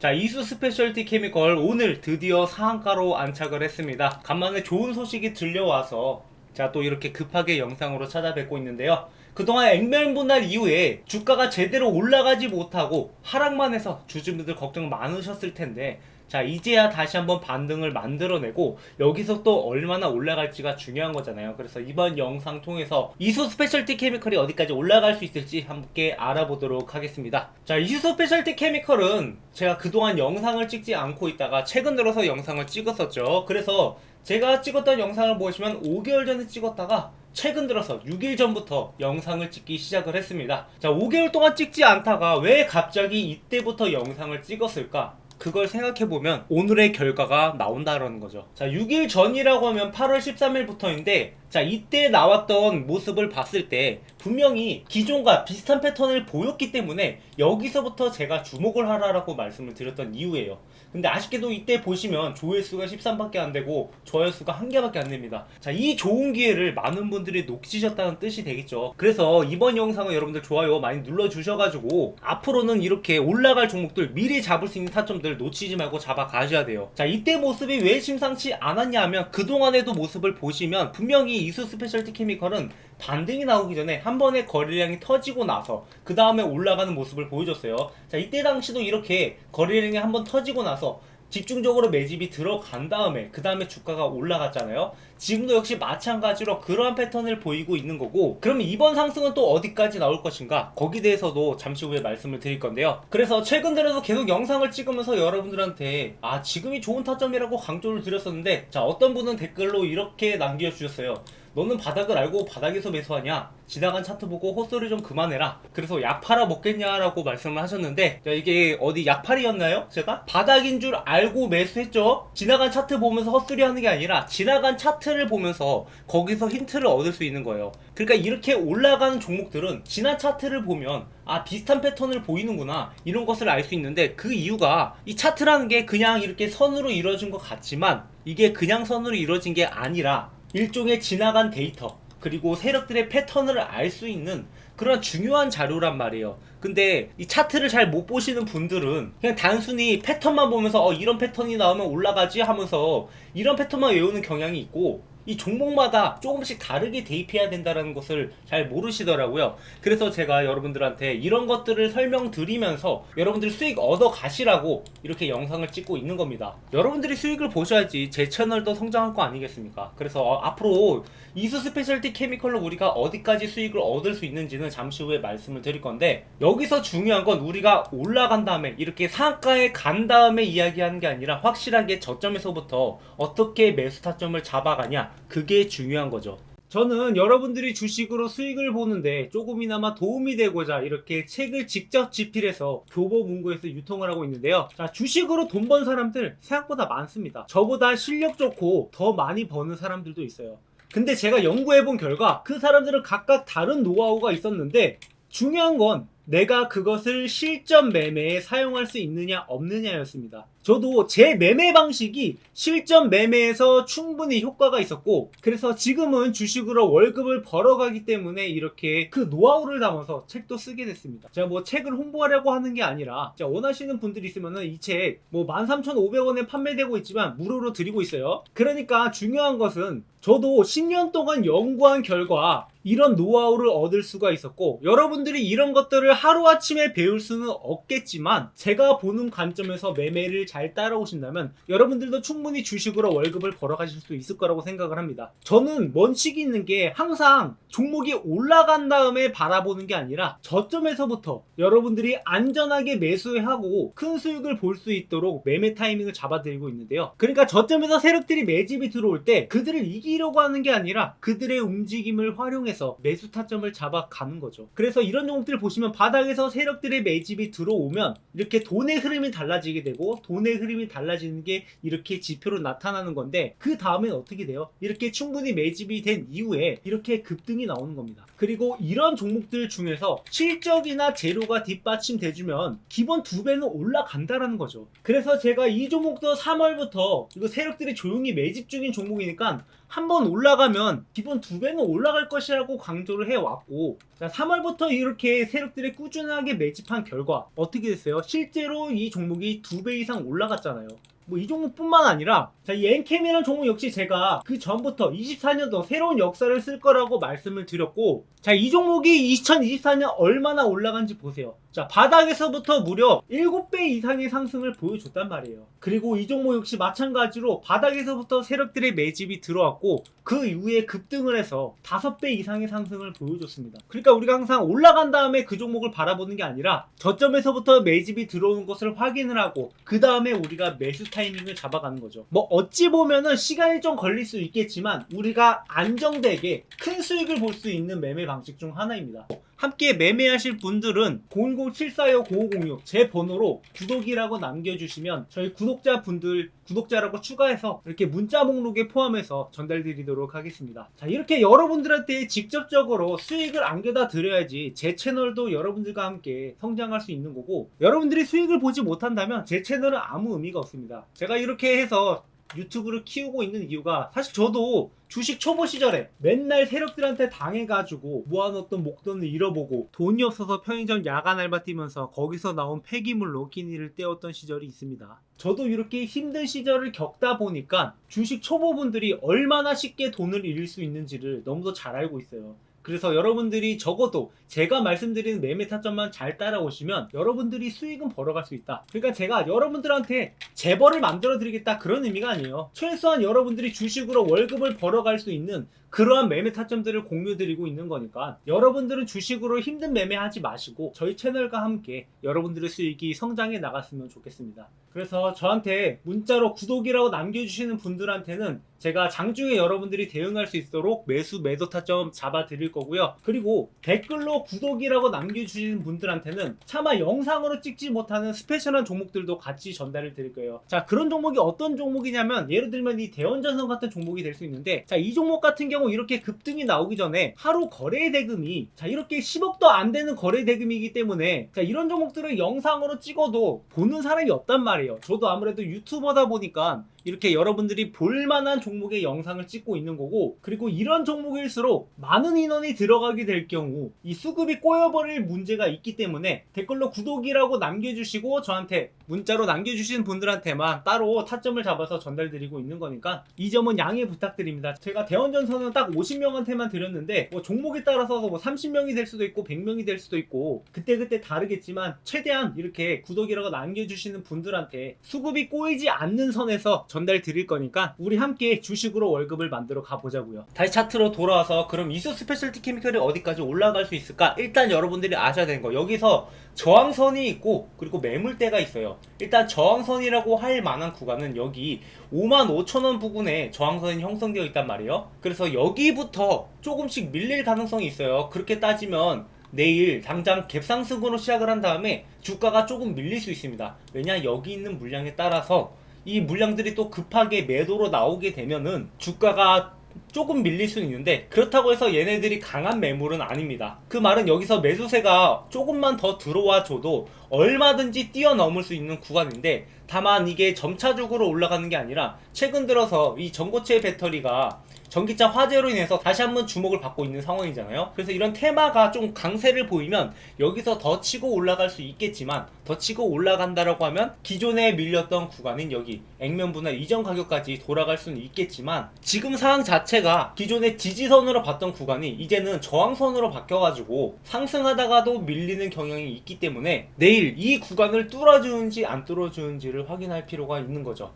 자, 이수 스페셜티 케미컬 오늘 드디어 상한가로 안착을 했습니다. 간만에 좋은 소식이 들려와서 자, 또 이렇게 급하게 영상으로 찾아뵙고 있는데요. 그동안 액면 분할 이후에 주가가 제대로 올라가지 못하고 하락만 해서 주주분들 걱정 많으셨을 텐데 자 이제야 다시 한번 반등을 만들어내고 여기서 또 얼마나 올라갈지가 중요한 거잖아요 그래서 이번 영상 통해서 이수 스페셜티 케미컬이 어디까지 올라갈 수 있을지 함께 알아보도록 하겠습니다 자 이수 스페셜티 케미컬은 제가 그동안 영상을 찍지 않고 있다가 최근 들어서 영상을 찍었었죠 그래서 제가 찍었던 영상을 보시면 5개월 전에 찍었다가 최근 들어서 6일 전부터 영상을 찍기 시작을 했습니다. 자, 5개월 동안 찍지 않다가 왜 갑자기 이때부터 영상을 찍었을까? 그걸 생각해보면 오늘의 결과가 나온다라는 거죠. 자, 6일 전이라고 하면 8월 13일부터인데, 자, 이때 나왔던 모습을 봤을 때 분명히 기존과 비슷한 패턴을 보였기 때문에 여기서부터 제가 주목을 하라라고 말씀을 드렸던 이유예요. 근데 아쉽게도 이때 보시면 조회수가 13밖에 안 되고 조회수가 한 개밖에 안 됩니다. 자, 이 좋은 기회를 많은 분들이 놓치셨다는 뜻이 되겠죠. 그래서 이번 영상은 여러분들 좋아요 많이 눌러주셔가지고 앞으로는 이렇게 올라갈 종목들 미리 잡을 수 있는 타점들 놓치지 말고 잡아 가셔야 돼요. 자, 이때 모습이 왜 심상치 않았냐 하면 그동안에도 모습을 보시면 분명히 이수 스페셜티 케미컬은 반등이 나오기 전에 한 번에 거래량이 터지고 나서 그 다음에 올라가는 모습을 보여줬어요. 자, 이때 당시도 이렇게 거래량이 한 번 터지고 나서 집중적으로 매집이 들어간 다음에 그 다음에 주가가 올라갔잖아요. 지금도 역시 마찬가지로 그러한 패턴을 보이고 있는 거고 그럼 이번 상승은 또 어디까지 나올 것인가 거기 대해서도 잠시 후에 말씀을 드릴 건데요. 그래서 최근 들어서 계속 영상을 찍으면서 여러분들한테 아 지금이 좋은 타점이라고 강조를 드렸었는데 자 어떤 분은 댓글로 이렇게 남겨주셨어요. 너는 바닥을 알고 바닥에서 매수하냐? 지나간 차트 보고 헛소리 좀 그만해라. 그래서 약 팔아 먹겠냐라고 말씀을 하셨는데, 자, 이게 어디 약팔이였나요? 제가? 바닥인 줄 알고 매수했죠? 지나간 차트 보면서 헛소리 하는 게 아니라, 지나간 차트 를 보면서 거기서 힌트를 얻을 수 있는 거예요. 그러니까 이렇게 올라가는 종목들은 지난 차트를 보면, 아, 비슷한 패턴을 보이는구나. 이런 것을 알 수 있는데, 그 이유가 이 차트라는 게 그냥 이렇게 선으로 이루어진 것 같지만, 이게 그냥 선으로 이루어진 게 아니라, 일종의 지나간 데이터 그리고 세력들의 패턴을 알 수 있는 그런 중요한 자료란 말이에요. 근데 이 차트를 잘 못 보시는 분들은 그냥 단순히 패턴만 보면서 어 이런 패턴이 나오면 올라가지 하면서 이런 패턴만 외우는 경향이 있고 이 종목마다 조금씩 다르게 대입해야 된다는 것을 잘 모르시더라고요. 그래서 제가 여러분들한테 이런 것들을 설명드리면서 여러분들이 수익 얻어 가시라고 이렇게 영상을 찍고 있는 겁니다. 여러분들이 수익을 보셔야지 제 채널도 성장할 거 아니겠습니까? 그래서 어, 앞으로 이수 스페셜티 케미컬로 우리가 어디까지 수익을 얻을 수 있는지는 잠시 후에 말씀을 드릴 건데 여기서 중요한 건 우리가 올라간 다음에 이렇게 상가에 간 다음에 이야기하는 게 아니라 확실하게 저점에서부터 어떻게 매수 타점을 잡아가냐 그게 중요한 거죠. 저는 여러분들이 주식으로 수익을 보는데 조금이나마 도움이 되고자 이렇게 책을 직접 집필해서 교보문고에서 유통을 하고 있는데요. 자, 주식으로 돈 번 사람들 생각보다 많습니다. 저보다 실력 좋고 더 많이 버는 사람들도 있어요. 근데 제가 연구해 본 결과 그 사람들은 각각 다른 노하우가 있었는데 중요한 건 내가 그것을 실전 매매에 사용할 수 있느냐 없느냐였습니다. 저도 제 매매 방식이 실전 매매에서 충분히 효과가 있었고 그래서 지금은 주식으로 월급을 벌어가기 때문에 이렇게 그 노하우를 담아서 책도 쓰게 됐습니다. 제가 뭐 책을 홍보하려고 하는 게 아니라 원하시는 분들이 있으면은 이책 뭐 13,500원에 판매되고 있지만 무료로 드리고 있어요. 그러니까 중요한 것은 저도 10년 동안 연구한 결과 이런 노하우를 얻을 수가 있었고 여러분들이 이런 것들을 하루아침에 배울 수는 없겠지만 제가 보는 관점에서 매매를 잘 따라오신다면 여러분들도 충분히 주식으로 월급을 벌어가실 수 있을 거라고 생각을 합니다. 저는 원칙이 있는 게 항상 종목이 올라간 다음에 바라보는 게 아니라 저점에서부터 여러분들이 안전하게 매수하고 큰 수익을 볼 수 있도록 매매 타이밍을 잡아드리고 있는데요. 그러니까 저점에서 세력들이 매집이 들어올 때 그들을 이기려고 하는 게 아니라 그들의 움직임을 활용해 서 매수 타점을 잡아가는 거죠. 그래서 이런 종목들을 보시면 바닥에서 세력들의 매집이 들어오면 이렇게 돈의 흐름이 달라지게 되고 돈의 흐름이 달라지는 게 이렇게 지표로 나타나는 건데 그 다음엔 어떻게 돼요? 이렇게 충분히 매집이 된 이후에 이렇게 급등이 나오는 겁니다. 그리고 이런 종목들 중에서 실적이나 재료가 뒷받침돼주면 기본 두 배는 올라간다라는 거죠. 그래서 제가 이 종목도 3월부터 이거 세력들이 조용히 매집 중인 종목이니까 한 번 올라가면 기본 두 배는 올라갈 것이라고 강조를 해왔고 자, 3월부터 이렇게 세력들이 꾸준하게 매집한 결과 어떻게 됐어요? 실제로 이 종목이 두 배 이상 올라갔잖아요. 뭐이 종목뿐만 아니라 자, 이 엔캠이라는 종목 역시 제가 그 전부터 24년도 새로운 역사를 쓸 거라고 말씀을 드렸고 자, 이 종목이 2024년 얼마나 올라간지 보세요. 자, 바닥에서부터 무려 7배 이상의 상승을 보여줬단 말이에요. 그리고 이 종목 역시 마찬가지로 바닥에서부터 세력들의 매집이 들어왔고 그 이후에 급등을 해서 5배 이상의 상승을 보여줬습니다. 그러니까 우리가 항상 올라간 다음에 그 종목을 바라보는 게 아니라 저점에서부터 매집이 들어오는 것을 확인을 하고 그 다음에 우리가 매수 타이밍을 잡아가는 거죠. 뭐 어찌 보면은 시간이 좀 걸릴 수 있겠지만 우리가 안정되게 큰 수익을 볼 수 있는 매매 방식 중 하나입니다. 함께 매매하실 분들은 010-742-9506 제 번호로 구독이라고 남겨주시면 저희 구독자분들 구독자라고 추가해서 이렇게 문자 목록에 포함해서 전달드리도록 하겠습니다. 자 이렇게 여러분들한테 직접적으로 수익을 안겨다 드려야지 제 채널도 여러분들과 함께 성장할 수 있는 거고 여러분들이 수익을 보지 못한다면 제 채널은 아무 의미가 없습니다. 제가 이렇게 해서 유튜브를 키우고 있는 이유가 사실 저도 주식 초보 시절에 맨날 세력들한테 당해가지고 모아놓던 목돈을 잃어보고 돈이 없어서 편의점 야간 알바 뛰면서 거기서 나온 폐기물로 끼니를 때웠던 시절이 있습니다. 저도 이렇게 힘든 시절을 겪다 보니까 주식 초보분들이 얼마나 쉽게 돈을 잃을 수 있는지를 너무도 잘 알고 있어요. 그래서 여러분들이 적어도 제가 말씀드리는 매매 타점만 잘 따라오시면 여러분들이 수익은 벌어갈 수 있다. 그러니까 제가 여러분들한테 재벌을 만들어 드리겠다 그런 의미가 아니에요. 최소한 여러분들이 주식으로 월급을 벌어갈 수 있는 그러한 매매 타점들을 공유 드리고 있는 거니까 여러분들은 주식으로 힘든 매매하지 마시고 저희 채널과 함께 여러분들의 수익이 성장해 나갔으면 좋겠습니다. 그래서 저한테 문자로 구독이라고 남겨주시는 분들한테는 제가 장중에 여러분들이 대응할 수 있도록 매수 매도 타점 잡아 드릴 거고요. 그리고 댓글로 구독이라고 남겨주시는 분들한테는 차마 영상으로 찍지 못하는 스페셜한 종목들도 같이 전달을 드릴 거예요. 자, 그런 종목이 어떤 종목이냐면 예를 들면 이 대원전선 같은 종목이 될 수 있는데 자, 이 종목 같은 경우 이렇게 급등이 나오기 전에 하루 거래 대금이 자, 이렇게 10억도 안 되는 거래 대금이기 때문에 자, 이런 종목들을 영상으로 찍어도 보는 사람이 없단 말이에요. 저도 아무래도 유튜버다 보니까 이렇게 여러분들이 볼만한 종목의 영상을 찍고 있는 거고 그리고 이런 종목일수록 많은 인원이 들어가게 될 경우 이 수급이 꼬여버릴 문제가 있기 때문에 댓글로 구독이라고 남겨주시고 저한테 문자로 남겨주신 분들한테만 따로 타점을 잡아서 전달드리고 있는 거니까 이 점은 양해 부탁드립니다. 제가 대원전선은 딱 50명한테만 드렸는데 뭐 종목에 따라서 뭐 30명이 될 수도 있고 100명이 될 수도 있고 그때그때 다르겠지만 최대한 이렇게 구독이라고 남겨주시는 분들한테 수급이 꼬이지 않는 선에서 전달 드릴 거니까 우리 함께 주식으로 월급을 만들어 가보자고요. 다시 차트로 돌아와서 그럼 이수 스페셜티 케미컬이 어디까지 올라갈 수 있을까? 일단 여러분들이 아셔야 되는 거 여기서 저항선이 있고 그리고 매물대가 있어요. 일단 저항선이라고 할 만한 구간은 여기 55,000원 부근에 저항선이 형성되어 있단 말이에요. 그래서 여기부터 조금씩 밀릴 가능성이 있어요. 그렇게 따지면 내일 당장 갭상승으로 시작을 한 다음에 주가가 조금 밀릴 수 있습니다. 왜냐 여기 있는 물량에 따라서 이 물량들이 또 급하게 매도로 나오게 되면은 주가가 조금 밀릴 수는 있는데 그렇다고 해서 얘네들이 강한 매물은 아닙니다. 그 말은 여기서 매수세가 조금만 더 들어와 줘도 얼마든지 뛰어넘을 수 있는 구간인데 다만 이게 점차적으로 올라가는 게 아니라 최근 들어서 이 전고체 배터리가 전기차 화재로 인해서 다시 한번 주목을 받고 있는 상황이잖아요. 그래서 이런 테마가 좀 강세를 보이면 여기서 더 치고 올라갈 수 있겠지만 더 치고 올라간다라고 하면 기존에 밀렸던 구간인 여기 액면 분할 이전 가격까지 돌아갈 수는 있겠지만 지금 상황 자체가 기존의 지지선으로 봤던 구간이 이제는 저항선으로 바뀌어가지고 상승하다가도 밀리는 경향이 있기 때문에 내일 이 구간을 뚫어주는지 안 뚫어주는지를 확인할 필요가 있는 거죠.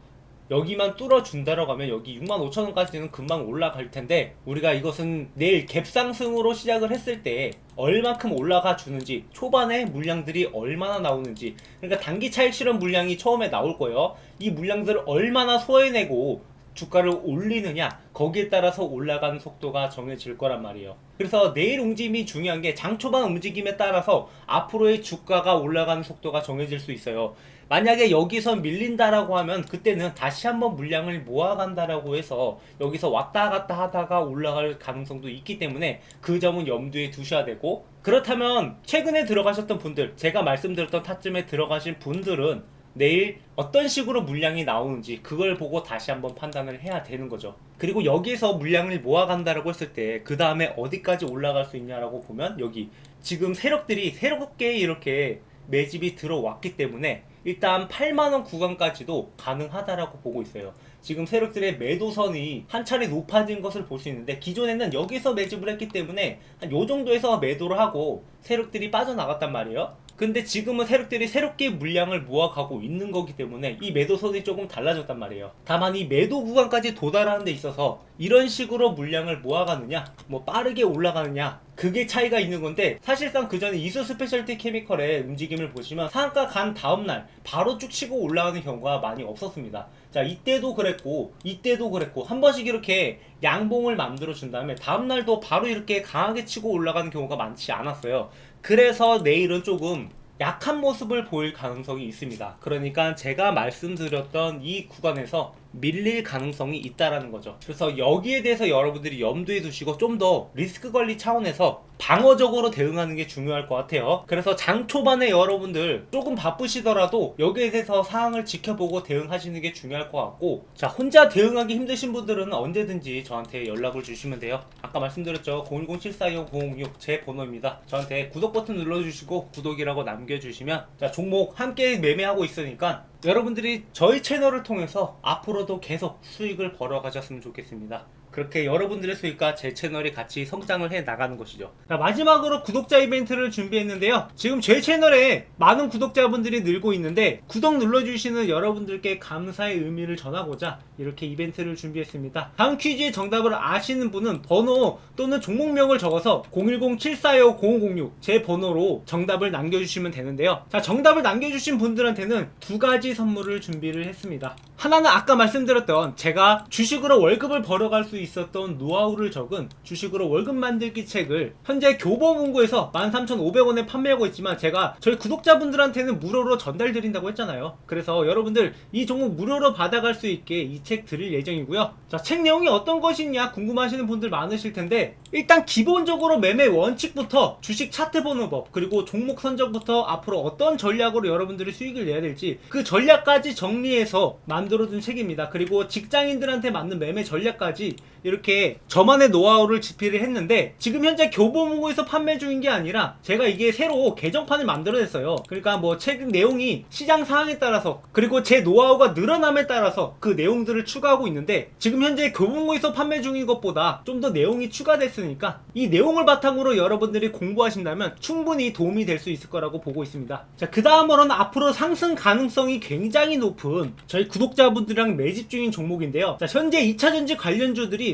여기만 뚫어준다라고 하면 여기 65,000원까지는 금방 올라갈 텐데 우리가 이것은 내일 갭상승으로 시작을 했을 때 얼만큼 올라가 주는지 초반에 물량들이 얼마나 나오는지 그러니까 단기 차익 실현 물량이 처음에 나올 거예요 이 물량들을 얼마나 소해내고 주가를 올리느냐 거기에 따라서 올라가는 속도가 정해질 거란 말이에요. 그래서 내일 움직임이 중요한 게 장 초반 움직임에 따라서 앞으로의 주가가 올라가는 속도가 정해질 수 있어요. 만약에 여기서 밀린다라고 하면 그때는 다시 한번 물량을 모아간다라고 해서 여기서 왔다 갔다 하다가 올라갈 가능성도 있기 때문에 그 점은 염두에 두셔야 되고 그렇다면 최근에 들어가셨던 분들 제가 말씀드렸던 타점에 들어가신 분들은 내일 어떤 식으로 물량이 나오는지 그걸 보고 다시 한번 판단을 해야 되는 거죠. 그리고 여기서 물량을 모아간다라고 했을 때 그 다음에 어디까지 올라갈 수 있냐라고 보면 여기 지금 세력들이 새롭게 이렇게 매집이 들어왔기 때문에 일단 8만원 구간까지도 가능하다라고 보고 있어요. 지금 세력들의 매도선이 한 차례 높아진 것을 볼 수 있는데 기존에는 여기서 매집을 했기 때문에 한 요 정도에서 매도를 하고 세력들이 빠져나갔단 말이에요. 근데 지금은 세력들이 새롭게 물량을 모아가고 있는 거기 때문에 이 매도선이 조금 달라졌단 말이에요. 다만 이 매도 구간까지 도달하는 데 있어서 이런 식으로 물량을 모아가느냐, 뭐 빠르게 올라가느냐, 그게 차이가 있는 건데 사실상 그 전에 이수 스페셜티 케미컬의 움직임을 보시면 상한가 간 다음날 바로 쭉 치고 올라가는 경우가 많이 없었습니다. 자 이때도 그랬고 이때도 그랬고 한 번씩 이렇게 양봉을 만들어 준 다음에 다음날도 바로 이렇게 강하게 치고 올라가는 경우가 많지 않았어요. 그래서 내일은 조금 약한 모습을 보일 가능성이 있습니다. 그러니까 제가 말씀드렸던 이 구간에서 밀릴 가능성이 있다라는 거죠. 그래서 여기에 대해서 여러분들이 염두에 두시고 좀 더 리스크 관리 차원에서 방어적으로 대응하는 게 중요할 것 같아요. 그래서 장 초반에 여러분들 조금 바쁘시더라도 여기에 대해서 사항을 지켜보고 대응하시는 게 중요할 것 같고 자 혼자 대응하기 힘드신 분들은 언제든지 저한테 연락을 주시면 돼요. 아까 말씀드렸죠. 010-742-006 제 번호입니다. 저한테 구독 버튼 눌러주시고 구독이라고 남겨주시면 자 종목 함께 매매하고 있으니까 여러분들이 저희 채널을 통해서 앞으로도 계속 수익을 벌어가셨으면 좋겠습니다. 그렇게 여러분들의 수익과 제 채널이 같이 성장을 해 나가는 것이죠. 자, 마지막으로 구독자 이벤트를 준비했는데요. 지금 제 채널에 많은 구독자분들이 늘고 있는데 구독 눌러주시는 여러분들께 감사의 의미를 전하고자 이렇게 이벤트를 준비했습니다. 다음 퀴즈의 정답을 아시는 분은 번호 또는 종목명을 적어서 010-745-0506 제 번호로 정답을 남겨주시면 되는데요. 자, 정답을 남겨주신 분들한테는 두 가지 선물을 준비를 했습니다. 하나는 아까 말씀드렸던 제가 주식으로 월급을 벌어갈 수 있었던 노하우를 적은 주식으로 월급 만들기 책을 현재 교보문고에서 13,500원에 판매하고 있지만 제가 저희 구독자분들한테는 무료로 전달 드린다고 했잖아요. 그래서 여러분들 이 종목 무료로 받아갈 수 있게 이 책 드릴 예정이고요. 자, 책 내용이 어떤 것이냐 궁금하시는 분들 많으실 텐데 일단 기본적으로 매매 원칙부터 주식 차트 보는 법 그리고 종목 선정부터 앞으로 어떤 전략으로 여러분들이 수익을 내야 될지 그 전략까지 정리해서 만들어둔 책입니다. 그리고 직장인들한테 맞는 매매 전략까지 이렇게 저만의 노하우를 집필을 했는데 지금 현재 교보문고에서 판매 중인 게 아니라 제가 이게 새로 개정판을 만들어냈어요. 그러니까 뭐 책 내용이 시장 상황에 따라서 그리고 제 노하우가 늘어남에 따라서 그 내용들을 추가하고 있는데 지금 현재 교보문고에서 판매 중인 것보다 좀 더 내용이 추가됐으니까 이 내용을 바탕으로 여러분들이 공부하신다면 충분히 도움이 될 수 있을 거라고 보고 있습니다. 자, 그 다음으로는 앞으로 상승 가능성이 굉장히 높은 저희 구독자분들이랑 매집 중인 종목인데요. 자, 현재 2차전지 관련주들이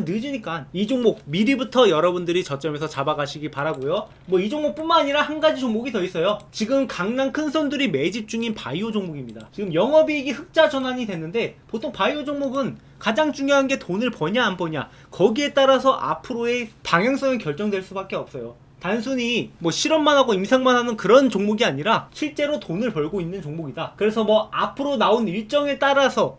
늦으니까 이 종목 미리부터 여러분들이 저점에서 잡아가시기 바라고요. 뭐 이 종목뿐만 아니라 한 가지 종목이 더 있어요. 지금 강남 큰 손들이 매집 중인 바이오 종목입니다. 지금 영업이익이 흑자 전환이 됐는데 보통 바이오 종목은 가장 중요한 게 돈을 버냐 안 버냐 거기에 따라서 앞으로의 방향성이 결정될 수밖에 없어요. 단순히 뭐 실험만 하고 임상만 하는 그런 종목이 아니라 실제로 돈을 벌고 있는 종목이다. 그래서 뭐 앞으로 나온 일정에 따라서